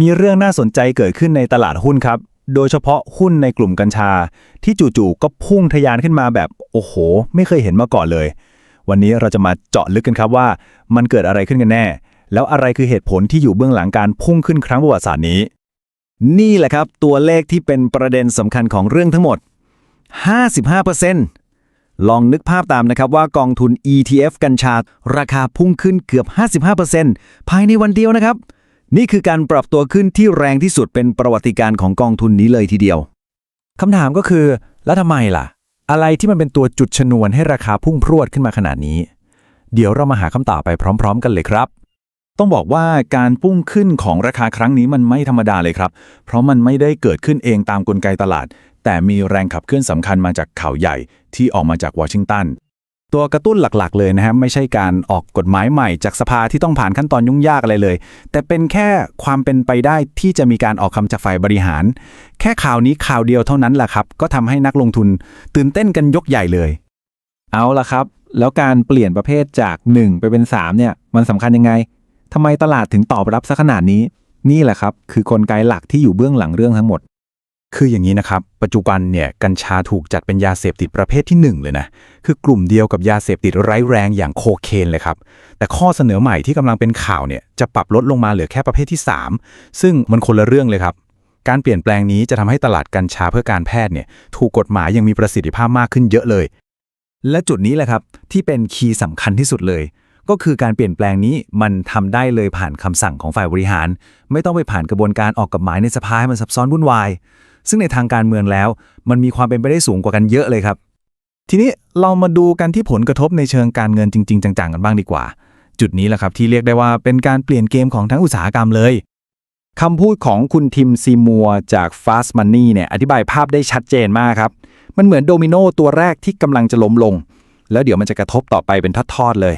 มีเรื่องน่าสนใจเกิดขึ้นในตลาดหุ้นครับ โดยเฉพาะหุ้นในกลุ่มกัญชา ที่จู่ๆก็พุ่งทะยานขึ้นมาแบบโอ้โห ไม่เคยเห็นมาก่อนเลย วันนี้เราจะมาเจาะลึกกันครับว่า มันเกิดอะไรขึ้นกันแน่ แล้วอะไรคือเหตุผลที่อยู่เบื้องหลังการพุ่งขึ้นครั้งประวัติศาสตร์นี้ นี่แหละครับ ตัวเลขที่เป็นประเด็นสำคัญของเรื่องทั้งหมด 55%ลองนึกภาพตามนะครับว่ากองทุน ETF กัญชา ราคาพุ่งขึ้นเกือบ 55%ภายในวันเดียวนะครับ นี่คือการปรับตัวขึ้นที่แรงที่สุดเป็นประวัติการณ์ของกองทุนนี้เลยทีเดียว คำถามก็คือ แล้วทำไมล่ะ อะไรที่มันเป็นตัวจุดชนวนให้ราคาพุ่งพรวดขึ้นมาขนาดนี้ เดี๋ยวเรามาหาคำตอบไปพร้อม ๆ กันเลยครับ ต้องบอกว่าการพุ่งขึ้นของราคาครั้งนี้มันไม่ธรรมดาเลยครับ เพราะมันไม่ได้เกิดขึ้นเองตามกลไกตลาด แต่มีแรงขับเคลื่อนสำคัญมาจากข่าวใหญ่ที่ออกมาจากวอชิงตัน ตัวกระตุ้นหลักๆ เลยนะครับไม่ใช่การออกกฎหมายใหม่จากสภาที่ต้องผ่านขั้นตอนยุ่งยากอะไรเลย แต่เป็นแค่ความเป็นไปได้ที่จะมีการออกคำจากฝ่ายบริหาร แค่ข่าวนี้ข่าวเดียวเท่านั้นแหละครับ ก็ทำให้นักลงทุนตื่นเต้นกันยกใหญ่เลย เอาละครับ แล้วการเปลี่ยนประเภทจาก 1 ไปเป็น 3 เนี่ย มันสำคัญยังไงทำไมตลาดถึงตอบรับซะขนาดนี้ นี่แหละครับ คือกลไกหลักที่อยู่เบื้องหลังเรื่องทั้งหมด คืออย่างนี้นะครับ ปัจจุบันเนี่ยกัญชาถูกจัดเป็นยาเสพติดประเภทที่หนึ่งเลยนะ คือกลุ่มเดียวกับยาเสพติดร้ายแรงอย่างโคเคนเลยครับ แต่ข้อเสนอใหม่ที่กำลังเป็นข่าวเนี่ยจะปรับลดลงมาเหลือแค่ประเภทที่ 3 ซึ่งมันคนละเรื่องเลยครับ การเปลี่ยนแปลงนี้จะทำให้ตลาดกัญชาเพื่อการแพทย์เนี่ยถูกกฎหมายยังมีประสิทธิภาพมากขึ้นเยอะเลย และจุดนี้แหละครับที่เป็นคีย์สำคัญที่สุดเลยก็คือการเปลี่ยนแปลงนี้มันทำได้เลยผ่านคำสั่งของฝ่ายบริหาร ไม่ต้องไปผ่านกระบวนการออกกฎหมายในสภาให้มันซับซ้อนวุ่นวาย ซึ่งในทางการเมืองแล้ว มันมีความเป็นไปได้สูงกว่ากันเยอะเลยครับ ทีนี้เรามาดูกันที่ผลกระทบในเชิงการเงินจริง ๆ จังๆกันบ้างดีกว่า จุดนี้แหละครับที่เรียกได้ว่าเป็นการเปลี่ยนเกมของทั้งอุตสาหกรรมเลยคำพูดของคุณทิมซีมัวจาก Fast Money เนี่ยอธิบายภาพได้ชัดเจนมากครับ มันเหมือนโดมิโนตัวแรกที่กำลังจะล้มลง แล้วเดี๋ยวมันจะกระทบต่อไปเป็นทอดๆเลย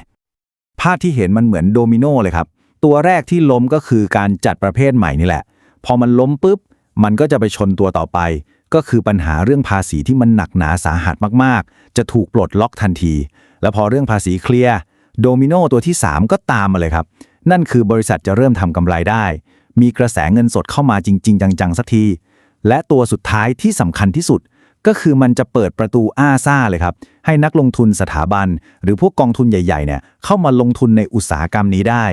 ภาพที่เห็นมันเหมือนโดมิโนเลยครับ ตัวแรกที่ล้มก็คือการจัดประเภทใหม่นี่แหละ พอมันล้มปุ๊บ มันก็จะไปชนตัวต่อไป ก็คือปัญหาเรื่องภาษีที่มันหนักหนาสาหัสมากๆ จะถูกปลดล็อกทันที แล้วพอเรื่องภาษีเคลียร์โดมิโนตัวที่ 3 ก็ตามมาเลยครับ นั่นคือบริษัทจะเริ่มทำกำไรได้ มีกระแสเงินสดเข้ามาจริง ๆ จังๆสักที และตัวสุดท้ายที่สำคัญที่สุด ก็คือมันจะเปิดประตูอ้าซ่าเลยครับ ให้นักลงทุนสถาบัน หรือพวกกองทุนใหญ่ๆเนี่ยเข้ามาลงทุนในอุตสาหกรรมนี้ได้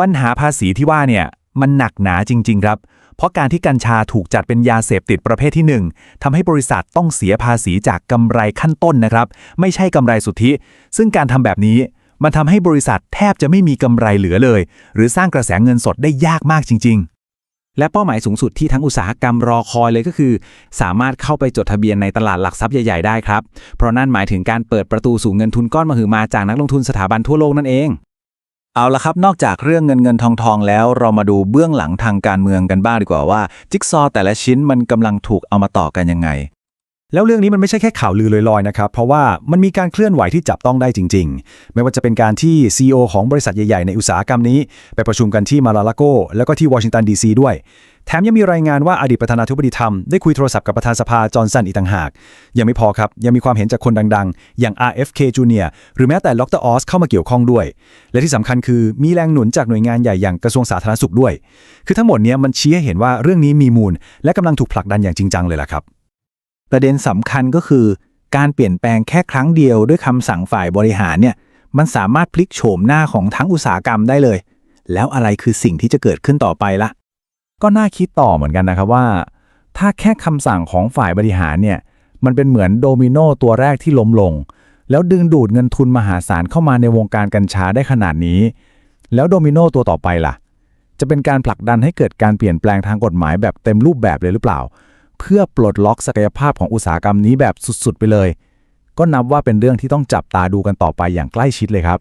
ปัญหาภาษีที่ว่าเนี่ยมันหนักหนาจริง ๆ ครับ เพราะการที่กัญชาถูกจัดเป็นยาเสพติดประเภทที่ 1ทำให้บริษัทต้องเสียภาษีจากกำไรขั้นต้นนะครับ ไม่ใช่กำไรสุทธิ ซึ่งการทำแบบนี้มันทำให้บริษัทแทบจะไม่มีกำไรเหลือเลย หรือสร้างกระแสเงินสดได้ยากมากจริง ๆ และเป้าหมายสูงสุดที่ทั้งอุตสาหกรรมรอคอยเลยก็คือ สามารถเข้าไปจดทะเบียนในตลาดหลักทรัพย์ใหญ่ ๆ ได้ครับ เพราะนั่นหมายถึงการเปิดประตูสู่เงินทุนก้อนมหึมาจากนักลงทุนสถาบันทั่วโลกนั่นเอง เอาละครับนอกจากเรื่องเงินเงินทองทองแล้ว เรามาดูเบื้องหลังทางการเมืองกันบ้างดีกว่าว่า จิ๊กซอแต่ละชิ้นมันกำลังถูกเอามาต่อกันยังไง แล้วเรื่องนี้มันไม่ใช่แค่ข่าวลือลอยๆนะครับ เพราะว่ามันมีการเคลื่อนไหวที่จับต้องได้จริง ๆ ไม่ว่าจะเป็นการที่ CEO ของบริษัทใหญ่ๆ ในอุตสาหกรรมนี้ ไปประชุมกันที่มาลาลาโกแล้วก็ที่วอชิงตันดีซีด้วย แถมยังมีรายงานว่าอดีตประธานาธิบดีทรัมป์ได้คุยโทรศัพท์กับประธานสภาจอห์นสันอีกต่างหาก ยังไม่พอครับ ยังมีความเห็นจากคนดังๆ อย่าง RFK Jr. หรือแม้แต่ดรออสเข้ามาเกี่ยวข้องด้วย และที่สำคัญคือมีแรงหนุนจากหน่วยงานใหญ่อย่างกระทรวงสาธารณสุขด้วย คือทั้งหมดนี้มันชี้ให้เห็นว่าเรื่องนี้มีมูล และกำลังถูกผลักดันอย่างจริงจังเลยล่ะครับ ประเด็นสำคัญก็คือ การเปลี่ยนแปลงแค่ครั้งเดียวด้วยคำสั่งฝ่ายบริหารเนี่ยมันสามารถพลิกโฉมหน้าของทั้งอุตสาหกรรมได้เลย แล้วอะไรคือสิ่งที่จะเกิดขึ้นต่อไปละ ก็น่าคิดต่อเหมือนกันนะครับว่า ถ้าแค่คำสั่งของฝ่ายบริหารเนี่ย มันเป็นเหมือนโดมิโนตัวแรกที่ล้มลง แล้วดึงดูดเงินทุนมหาศาลเข้ามาในวงการกัญชาได้ขนาดนี้ แล้วโดมิโนตัวต่อไปล่ะ จะเป็นการผลักดันให้เกิดการเปลี่ยนแปลงทางกฎหมายแบบเต็มรูปแบบเลยหรือเปล่า เพื่อปลดล็อกศักยภาพของอุตสาหกรรมนี้แบบสุดๆ ไปเลย ก็นับว่าเป็นเรื่องที่ต้องจับตาดูกันต่อไปอย่างใกล้ชิดเลยครับ